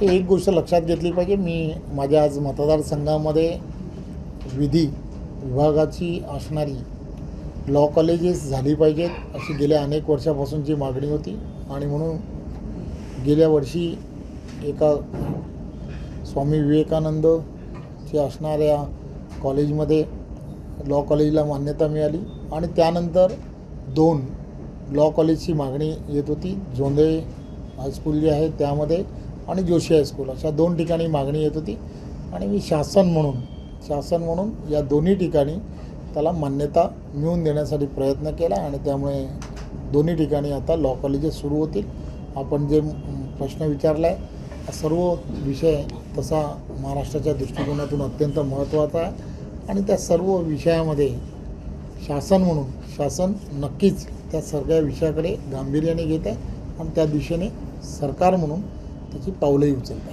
हे एक गोष्ट लक्षात घेतली पाहिजे. मी माझ्या आज मतदारसंघामध्ये विधी विभागाची असणारी लॉ कॉलेजेस झाली पाहिजेत अशी गेल्या अनेक वर्षापासूनची मागणी होती. आणि म्हणून गेल्या वर्षी एका स्वामी विवेकानंदच्या असणाऱ्या कॉलेजमध्ये लॉ कॉलेजला मान्यता मिळाली. आणि त्यानंतर दोन लॉ कॉलेजची मागणी येत होती. जोंधळे हायस्कूल जे आहे त्यामध्ये आणि जोशी हायस्कूल अशा दोन ठिकाणी मागणी येत होती. आणि मी शासन म्हणून शासन म्हणून या दोन्ही ठिकाणी त्याला मान्यता मिळवून देण्यासाठी प्रयत्न केला आणि त्यामुळे दोन्ही ठिकाणी आता लॉ कॉलेजेस सुरू होतील. आपण जे प्रश्न विचारला आहे सर्व विषय तसा महाराष्ट्राच्या दृष्टिकोनातून अत्यंत महत्त्वाचा आहे. आणि त्या सर्व विषयामध्ये शासन म्हणून शासन नक्कीच त्या सगळ्या विषयाकडे गांभीर्याने घेत आहे. आणि त्या दिशेने सरकार म्हणून त्याची पावलंही उचलत आहे